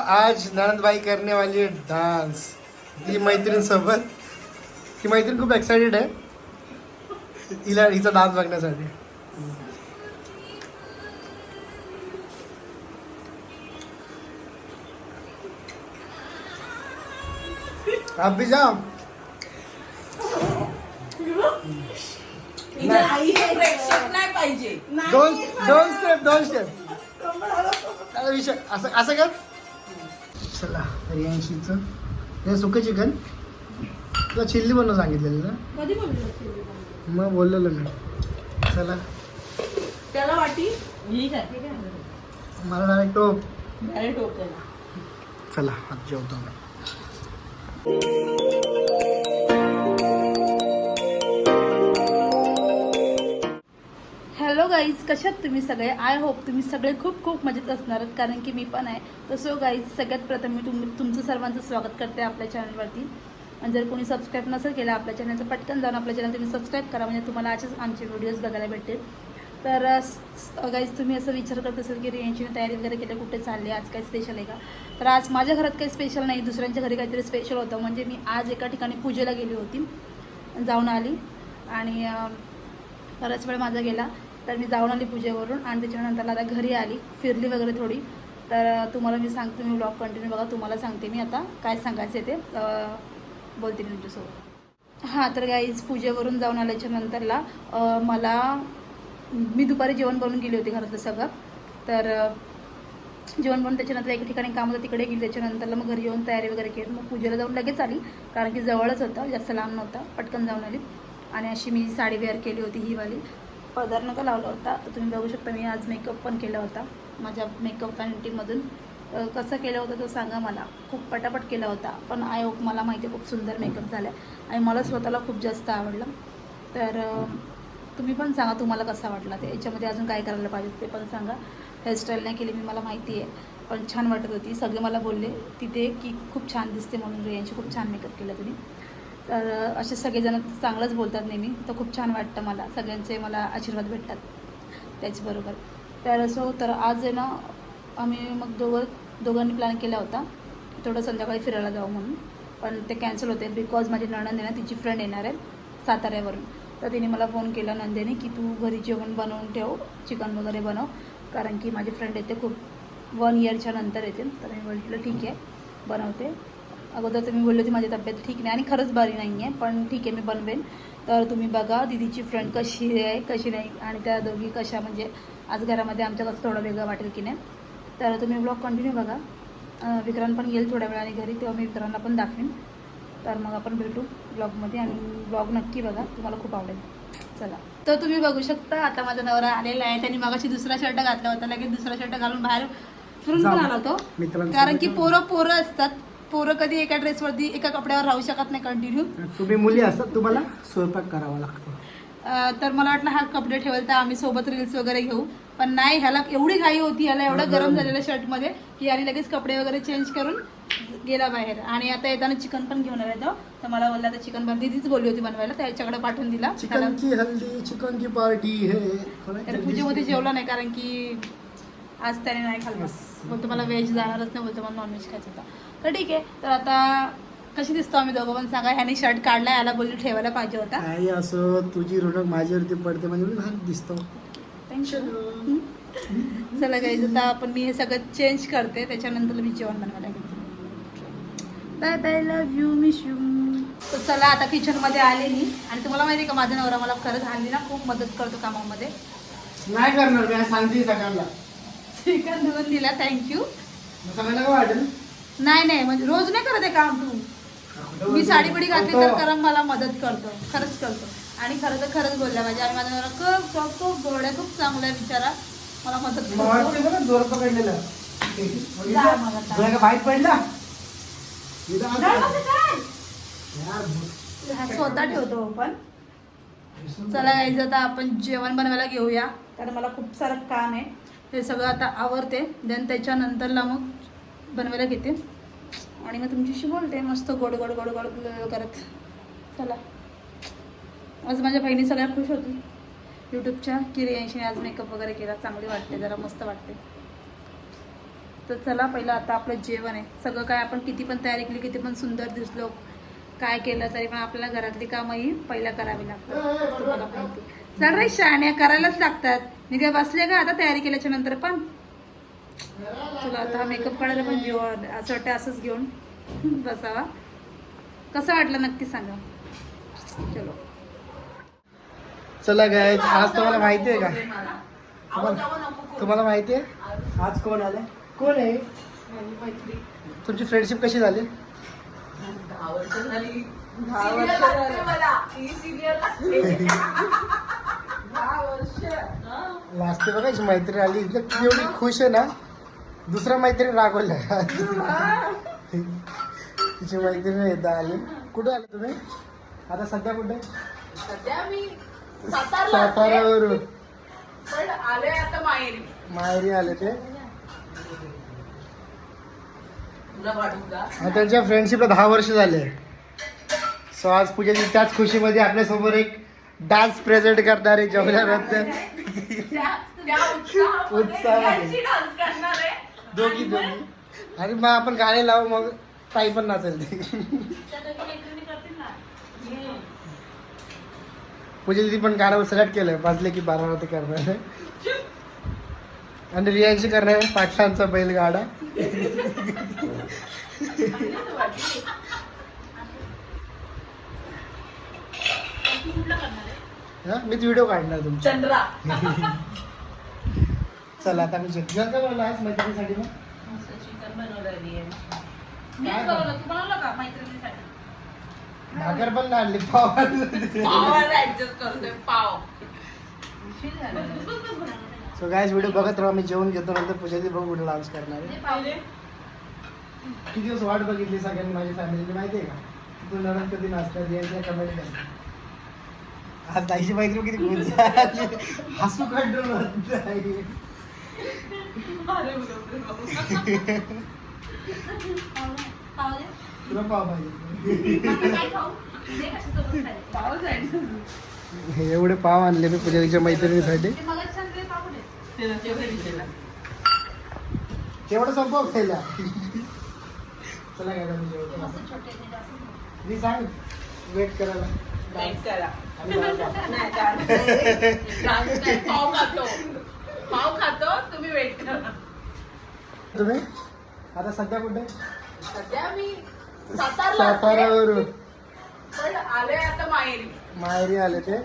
आज ननदबाई करने वाली है डान्स ती मैत्रीण सोबत ती मैत्रीण खूप एक्साइटेड आहे. तिला हिचा डान्स बघण्यासाठी. आप भी जाओ प्रेक्षक नाही पाहिजे. दोन दोन स्टेप दोन स्टेप असं असं कर. चला रियांशीचं हे सुकं चिकन? तुला चिल्ली बनवून सांगितलेलं ना? कधी बोललो मग बोललेलो मी चला. त्याला वाटी? ही मला डायरेक्ट टोप. डायरेक्ट ओकेला चला आज जेवतो हॅलो गाईज कशात तुम्ही सगळे? आय होप तुम्ही सगळे खूप खूप मजेत असणार आहात कारण की मी पण आहे. तर सो गाईज सगळ्यात प्रथम मी तुम तुमचं सर्वांचं स्वागत करते आपल्या चॅनलवरती आणि जर कोणी सबस्क्राईब नसेल केलं आपल्या चॅनलचं पटकन जाऊन आपल्या चॅनल तुम्ही सबस्क्राईब करा म्हणजे तुम्हाला असेच आमचे व्हिडिओज बघायला भेटतील. तर गाईज तुम्ही असं विचार करत असेल की रियांची तयारी वगैरे केली कुठे चालली आज काही स्पेशल आहे का? तर आज माझ्या घरात काही स्पेशल नाही दुसऱ्यांच्या घरी काहीतरी स्पेशल होतं. म्हणजे मी आज एका ठिकाणी पूजेला गेली होती. जाऊन आली. आणि बराच वेळ माझा गेला. तर मी जाऊन आली पूजेवरून आणि त्याच्यानंतर आता घरी आली फिरली वगैरे थोडी. तर तुम्हाला मी सांगते मी ब्लॉग कंटिन्यू बघा तुम्हाला सांगते मी आता काय सांगायचं आहे ते बोलते मी तुमच्यासोबत. हां तर गाईज पूजेवरून जाऊन आल्याच्या नंतरला मला मी दुपारी जेवण बनवून गेली होती घरातलं सगळं. तर जेवण बनवून त्याच्यानंतर एका ठिकाणी काम होतं तिकडे गेली. त्याच्यानंतरला मग घरी येऊन तयारी वगैरे केली. मग पूजेला जाऊन लगेच आली कारण की जवळच होतं जास्त लांब नव्हता पटकन जाऊन आली. आणि अशी मी साडी वेअर केली होती ही वाली. पदर नका लावला होता? तर तुम्ही बघू शकता मी आज मेकअप पण केला होता. माझ्या मेकअप कॅनिटीमधून कसं केलं होतं तो सांगा मला. खूप पटापट केला होता. पण आय होप मला माहिती आहे खूप सुंदर मेकअप झाला आहे आणि मला स्वतःला खूप जास्त आवडला. तर तुम्ही पण सांगा तुम्हाला कसा वाटला ते? याच्यामध्ये अजून काय करायला पाहिजे? ते पण सांगा. हेअरस्टाईल नाही केली मी मला माहिती आहे. पण छान वाटत होती. सगळे मला बोलले तिथे की खूप छान दिसते म्हणून यांची खूप छान मेकअप केला तुम्ही. तर असे सगळेजण चांगलंच बोलतात नेहमी. तर खूप छान वाटतं मला. सगळ्यांचे मला आशीर्वाद भेटतात. त्याचबरोबर. तर असं तर आज आहे ना आम्ही मग दोघं दोघांनी प्लॅन केला होता. थोडं संध्याकाळी फिरायला जाऊ म्हणून. पण ते कॅन्सल होते. बिकॉज माझी नणंद आहे ना तिची फ्रेंड येणार आहे साताऱ्यावरून. तर तिने मला फोन केला नंदेने की तू घरी जेवण बनवून ठेव चिकन वगैरे बनव. कारण की माझी फ्रेंड येते खूप वन इयरच्या नंतर येते. तर मी म्हटलं ठीक आहे बनवते. अगोदर मी बोलली होती माझी तब्येत ठीक नाही आणि खरंच बरी नाही आहे पण ठीक आहे मी बनवेन. तर तुम्ही बघा दिदीची फ्रेंड कशी आहे कशी नाही आणि त्या दोघी कशा म्हणजे आज घरामध्ये आमच्या कसं थोडं वेगळं वाटेल की नाही. तर तुम्ही ब्लॉग कंटिन्यू बघा. विक्रांत पण येईल थोड्या वेळाने घरी तेव्हा मी विक्रांतला पण दाखवेन. तर मग आपण भेटू ब्लॉगमध्ये आणि ब्लॉग नक्की बघा तुम्हाला खूप आवडेल. चला. तर तुम्ही बघू शकता आता माझा नवरा आलेला आहे त्यांनी मगाशी दुसरा शर्ट घातला होता लगेच दुसरा शर्ट घालून बाहेर फिरून पण आला होतो मित्रांसोबत कारण की पोरं पोरं असतात. पोरं कधी एका ड्रेसवरती एका कपड्यावर राहू शकत नाही कंटिन्यू तुम्ही मुली असतात तुम्हाला स्वयंपाक करावा लागतो. तर मला वाटलं हा कपडे ठेवल तर आम्ही सोबत रील्स वगैरे घेऊ. पण नाही ह्याला एवढी घाई होती ह्याला एवढं गरम झालेलं शर्टमध्ये की याने लगेच कपडे वगैरे चेंज करून गेला बाहेर. आणि आता येताना चिकन पण घेऊन आला तो. तर मला बोलला आता चिकन बन दीदीच बोलली होती बनवायला त्याच्याकडे पाठवून दिला. चिकन की हल्दी चिकन की पार्टी है तर पूजेमध्ये जेवला नाही कारण की आज त्याने नाही खाल्लं. बोलतो मला व्हेज जाणारच नाही बोलतो मला नॉनव्हेज खायचं होतं. तर ठीक आहे तर आता कशी दिसतो आम्ही दोघं? पण सांगा ह्याने शर्ट काढला याला बोलली ठेवायला पाहिजे होता. काही असो तुझी ऋणक माझ्यावरती पडते म्हणजे मी भाग दिसतो. थँक्यू चला. काही आता आपण मी हे सगळं चेंज करते त्याच्यानंतर मी जेवण बनवायला घेते bye bye love you miss you तर चला आता किचनमध्ये आले मी. आणि तुम्हाला माहिती आहे का माझा नवरा मला खरंच हल्ली ना खूप मदत करतो कामामध्ये. नाही करणार सांगते सगळ्यांना. चिकन धुवून दिला थँक्यू नाही नाही म्हणजे रोज नाही करत आहे काम तू. मी साडी बिडी घातली तर करम मला मदत करतो. खरंच करतो. आणि खरं तर खरंच बोलल्या पाहिजे. आणि माझा खूप खूप खूप गोड आहे खूप चांगला आहे बिचारा मला मदत करतो. बाहेर पडला? हा स्वतः ठेवतो पण चला गाईज आता आपण जेवण बनवायला घेऊया. कारण मला खूप सारं काम आहे. हे सगळं आता आवरते. देन त्याच्यानंतरला मग बनवायला घेते. आणि मग तुमच्याशी बोलते. मस्त गोड गोड गोड गोड करत. चला. आज माझ्या बहिणी सगळ्या खुश होती यूट्यूबच्या की आज मेकअप वगैरे केला. चांगली वाटते. जरा मस्त वाटते. तर चला पहिलं आता आपलं जेवण आहे. सगळं काय आपण किती पण तयारी केली किती पण सुंदर दिसलो काय केलं तरी पण आपल्याला घरातली कामही पहिला करावी लागतात. तुम्हाला माहिती. चल रे शाण्या करायलाच लागतात. मी काय बसले का आता तयारी केल्याच्यानंतर पण. तुला आता मेकअप काढायला पण जीव असं वाटतं असंच घेऊन बसावा. कसं वाटलं नक्की सांगा. चलो. चला गाय आज तुम्हाला माहिती आहे का तुम्हाला तुम्हाला माहिती आहे आज कोण आलं कोण आहे? तुमची फ्रेंडशिप कशी झाली? दहा वर्ष झाली Serial लागते मला. ही serial लागते. दहा वर्ष. हा. लाजते बघा हिची मैत्रीण आली एवढी खुश आहे ना दुसरा मैत्रीण रागवल्या तिची मैत्रीण एकदा आली. कुठे आले तुम्ही? आता सध्या कुठे? आता माहेरी. आले ते. त्यांच्या फ्रेंडशिपला दहा वर्ष झाले. सो आज पूजेची त्याच खुशीमध्ये आपल्यासमोर एक डान्स प्रेझेंट करणारे जेवल्यानंतर. दोघी दोघी आणि मग आपण गाणे लावू मग ताई पण नाचेल ती. पूजा दिदी पण गाणं सिलेक्ट केलं वाजले की बारा ते करणार आहे. आणि रियांशी करणार आहे पाटलांचा बैलगाडा हा मीच व्हिडिओ काढणार तुमचा. चंद्रा. चला आता मी जेवण. काय बनवलं आज मैत्रिणीसाठी मग? चिकन बनवलेली आहे काय बनवलं? तू बनवलं का मैत्रिणीसाठी? भाकर पण आणली पाव आणलं. पावाला ऍडजस्ट करतोय पाव. सो गायस व्हिडिओ बघत राहा मी जेवण घेतो नंतर पूजा दिदी बघू कुठे डान्स करणार आहे. पाहिले किती दिवस वाट बघितली सगळ्यांनी माझ्या फॅमिलीने माहिती आहे का? तू नरम कधी नाचतात रियांच्या कमेंट करतात आज ताईची मैत्री किती झाली. हसू कंट्रोल होत नाही. तुला पाव पाहिजे. हे एवढे पाव आणले मी पूजा मैत्रिणीसाठी. तेवढं संपव खायला. चला काय मी सांग वेट करायला. Thanks करा आणि मला पाव. नाही चालेल. Dance नाही, पाव खातो पाव खातो तुम्ही वेट करा तुम्ही आता सध्या कुठे सध्या मी सातारला असते, साताऱ्यावरून पण आले आता माहेरी माहेरी आले ते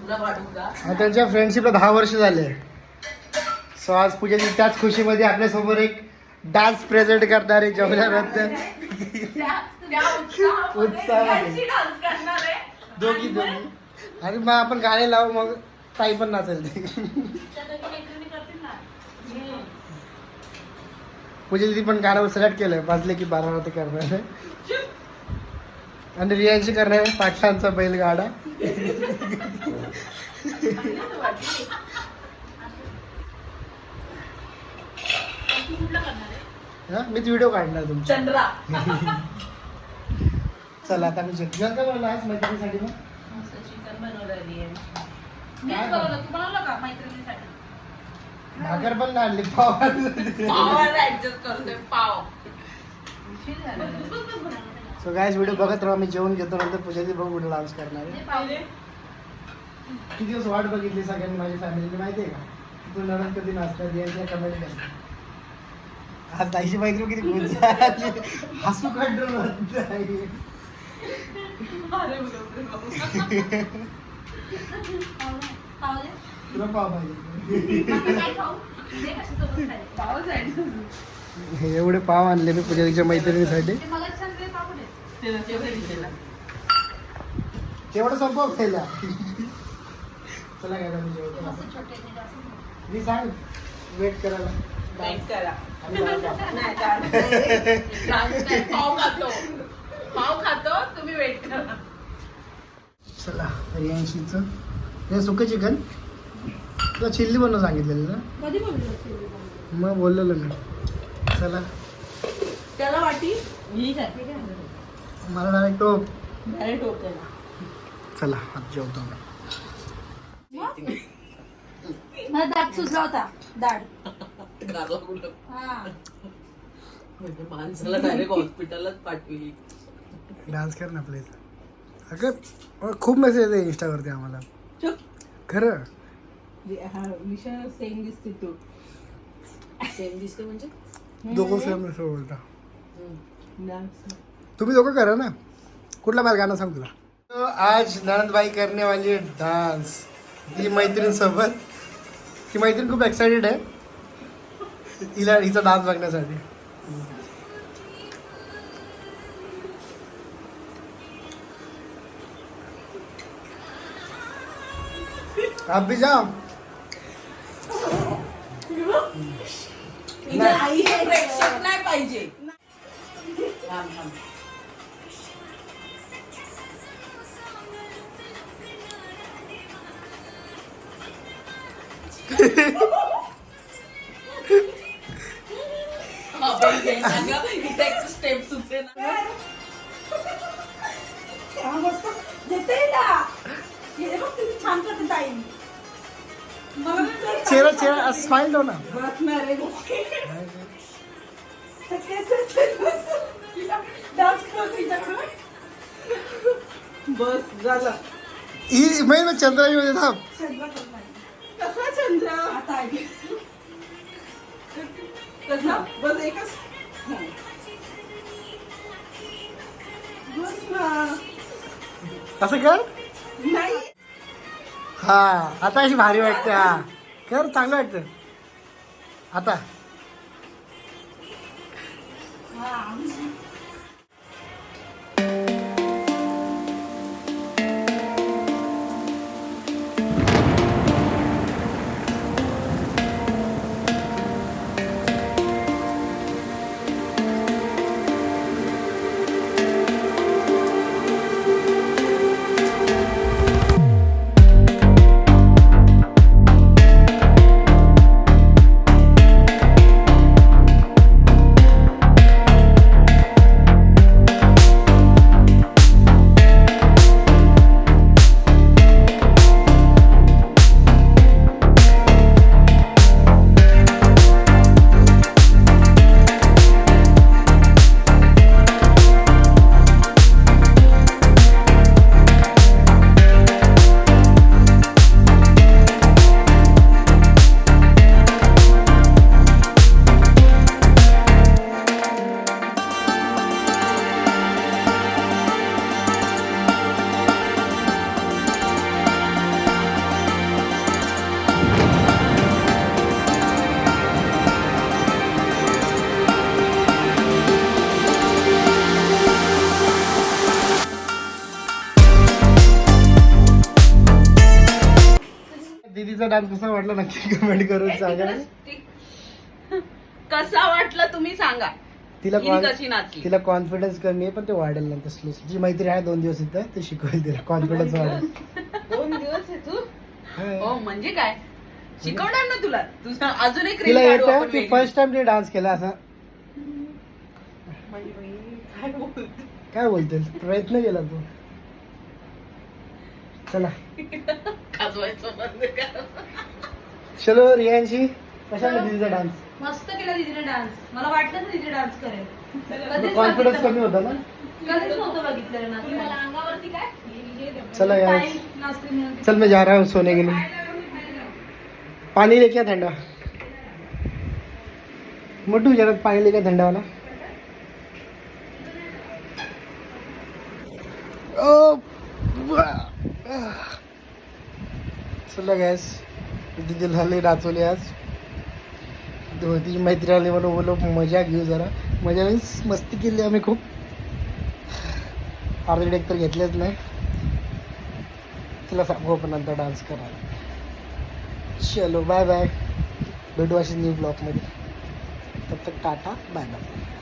तुला वाटू का आणि त्यांच्या फ्रेंडशिपला दहा वर्ष झाले सो आज पूजेची त्याच खुशीमध्ये आपल्यासमोर एक डान्स प्रेझेंट करणारे जेवल्यानंतर उत्साहामध्ये करणार आहे. दोघी दोघी. आणि मग आपण गाणे लावू मग ताई पण नाचेल. पूजा दिदी पण गाणं सिलेक्ट केलं वाजले की बारा ते करणार. आणि रियांशी करणार आहे पाटलांचा बैलगाडा. हा मीच व्हिडिओ काढणार तुमचा चंद्रा. चला आता मी जेवण. काय बनवलं आज मैत्रिणीसाठी मग? चिकन बनवलेली आहे काय बनवलं? तू बनवलं का मैत्रिणीसाठी? भाकर पण आणली पाव आणलं. पावाला ऍडजस्ट करतोय पाव. सो गायस व्हिडिओ बघत राहा मी जेवण घेतो नंतर पूजा दिदी बघू कुठे डान्स करणार आहे. पाहिले किती दिवस वाट बघितली सगळ्यांनी माझ्या फॅमिलीने माहिती आहे का? तू नरम कधी नाचतात यांच्या कमेंट करतात आज ताईची मैत्री किती झाली. हसू कंट्रोल. तुला पाव पाहिजे. हे एवढे पाव आणले मी पूजा मैत्रिणीसाठी. तेवढं संपव खायला. चला काय मी सांग वेट करायला. Thanks करा. नाही चालेल. नाही, पाव खातो पाव खातो तुम्ही वेट करा चला हे सुकं चिकन? तुला चिल्ली बनवून सांगितलेलं ना? कधी बोललो मग बोललेलो मी. चला. त्याला वाटी? ही काय? मला डायरेक्ट टोप. डायरेक्ट चला आज जेवतो मी मला दात सुजला होता. दाढ. हा. म्हणजे माणसाला डायरेक्ट हॉस्पिटलच पाठविली. डान्स कर ना प्लीज अगं खूप मेसेज येते इंस्टावरती आम्हाला. खरं? सेम दिसते तू. सेम दिसते म्हणजे? दोघं सेम बोलता. तुम्ही दोघं करा ना. कुठला मला गाणं सांग तुला. आज नणंदबाई करणे वाली डान्स ती मैत्रीण सोबत ती मैत्रीण खूप एक्साइटेड आहे. तिला हिचा डान्स बघण्यासाठी. आप भी जाओ आई प्रेक्षक नाही पाहिजे. थांब, थांब. आपण घे ना। गं. इथे एक स्टेप सुचे ना छान करते ताई चेहरा चेहरा स्माइल दो ना। बस झालं ही मैं मैं चंद्रा मध्ये थांब कसा चंद्र कसा बस एकच बस ना असं कर? नाही. हा आता अशी भारी वाटते हा. कर चांगलं वाटतं. आता. दीदीचा डान्स कसा वाटला नक्की कमेंट करून सांगा. कसा वाटला तुम्ही सांगा. तिला कॉन- कशी नाचली? तिला कॉन्फिडन्स कमी आहे पण ते वाढेल नंतर स्लो जी मैत्री आहे दोन दिवस इथं ते शिकवेल तिला. कॉन्फिडन्स वाढेल. दोन दिवस आहे तू? हा. हो म्हणजे काय? शिकवणार ना तुला? तुझं अजून एक तिला reel काढू येतं आपण ती वेगळी. फर्स्ट टाइम तिने डान्स केला असा. बाई, बाई, काय बोलते? काय बोलते? प्रयत्न केला तू. चला. खाजवायचं बंद कर. चलो रियांशी कशा दीदीचा डान्स मस्त केला दीदीने डान्स मला वाटलं ना दीदी डान्स करेल. कधीच कॉन्फिडन्स बघितलं- कमी होता ना? कधीच नव्हतं बघितलेलं. अंगावरती काय? चला यार. ताई नाचते म्हणून. चल मैं जा रहा हूँ सोने के लिए. पानी लेके आ ठंडा मोटू जरा पानी लेके आ ठंडा वाला? ओ चला गॅस दिल झाली नाचवली आज. तो तिची मैत्री आली म्हणून बोलो मजा घेऊ जरा. मजा मीन्स मस्ती केली आम्ही खूप. अर्धे डेक तर घेतलेच नाही. तिला सांगू आपण नंतर डान्स करायला चलो बाय बाय भेटू अशी न्यू ब्लॉकमध्ये तब तक टाटा बाय बाय